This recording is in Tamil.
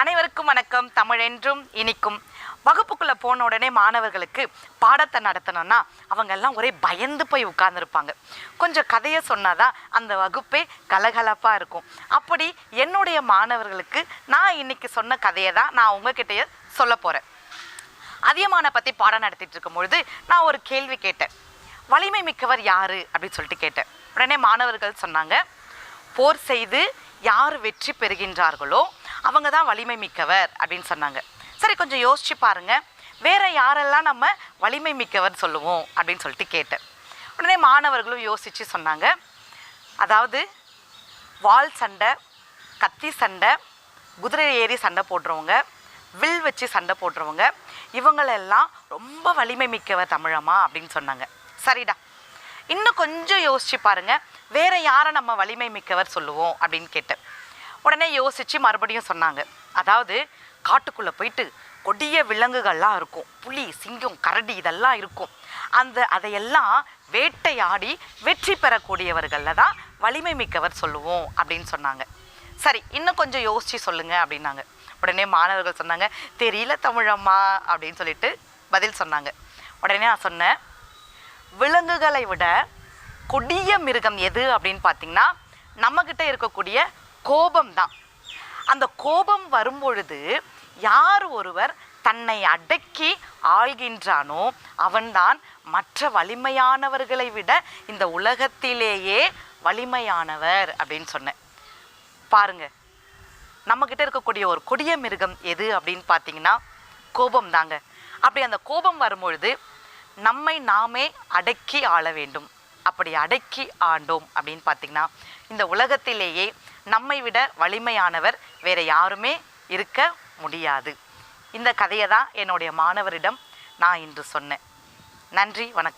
அனைவருக்கும் வணக்கம். தமிழென்றும் இனிக்கும். வகுப்புக்குள்ளே போன உடனே மாணவர்களுக்கு பாடத்தை நடத்தணும்னா அவங்க எல்லாம் ஒரே பயந்து போய் உட்கார்ந்துருப்பாங்க. கொஞ்சம் கதையை சொன்னாதான் அந்த வகுப்பே கலகலப்பாக இருக்கும். அப்படி என்னுடைய மாணவர்களுக்கு நான் இன்னைக்கு சொன்ன கதையை தான் நான் உங்ககிட்டயே சொல்ல போகிறேன் அதியமானை பற்றி பாடம் நடத்திட்டு இருக்கும் பொழுது நான் ஒரு கேள்வி கேட்டேன். வலிமை மிக்கவர் யாரு? அப்படின்னு சொல்லிட்டு கேட்டேன். உடனே மாணவர்கள் சொன்னாங்க போர் செய்து யார் வெற்றி பெறுகின்றார்களோ அவங்க தான் வலிமை மிக்கவர் அப்படின்னு சொன்னாங்க. சரி கொஞ்சம் யோசிச்சு பாருங்க. வேற யாரெல்லாம் நம்ம வலிமை மிக்கவர் சொல்லுவோம் அப்படின்னு சொல்லிட்டு கேட்டேன். உடனே மாணவர்களும் யோசிச்சு சொன்னாங்க. அதாவது வாள் சண்டை கத்தி சண்டை குதிரை ஏறி சண்டை போடுறவங்க வில் வச்சு சண்டை போடுறவங்க இவங்களெல்லாம் ரொம்ப வலிமை மிக்கவர் தமிழம்மா அப்படின்னு சொன்னாங்க. சரிடா. இன்னும் கொஞ்சம் யோசிச்சு பாருங்க. வேற யாரை நம்ம வலிமை மிக்கவர் சொல்லுவோம் அப்படின்னு கேட்டேன். உடனே யோசிச்சு மறுபடியும் சொன்னாங்க. அதாவது காட்டுக்குள்ளே போயிட்டு கொடிய விலங்குகள்லாம் இருக்கும். புலி சிங்கம் கரடி இதெல்லாம் இருக்கும். அந்த அதையெல்லாம் வேட்டையாடி வெற்றி பெறக்கூடியவர்களில் தான் வலிமை மிக்கவர் சொல்லுவோம் அப்படின்னு சொன்னாங்க. சரி இன்னும் கொஞ்சம் யோசிச்சு சொல்லுங்க அப்படின்னாங்க. உடனே மாணவர்கள் சொன்னாங்க தெரியல தமிழம்மா அப்படின்னு சொல்லிட்டு பதில் சொன்னாங்க. உடனே நான் சொன்னேன் விலங்குகளை விட கொடிய மிருகம் எது? அப்படின்னு பார்த்தீங்கன்னா நம்மக்கிட்ட இருக்கக்கூடிய கோபம் தான் அந்த கோபம் வரும்பொழுது யார் ஒருவர் தன்னை அடக்கி ஆள்கின்றானோ அவன்தான் மற்ற வலிமையானவர்களை விட இந்த உலகத்திலேயே வலிமையானவர் அப்படின்னு சொன்னேன். பாருங்க நம்மக்கிட்ட இருக்கக்கூடிய ஒரு கொடிய மிருகம் எது அப்படின்னு பார்த்தீங்கன்னா கோபம் தாங்க அப்படி அந்த கோபம் வரும்பொழுது நம்மை நாமே அடக்கி ஆள வேண்டும். அப்படி அடக்கி ஆண்டோம் அப்படின்னு பார்த்தீங்கன்னா இந்த உலகத்திலேயே நம்மை விட வலிமையானவர் வேற யாருமே இருக்க முடியாது. இந்த கதையை தான் என்னுடைய மாணவரிடம் நான் இன்று சொன்னேன். நன்றி வணக்கம்.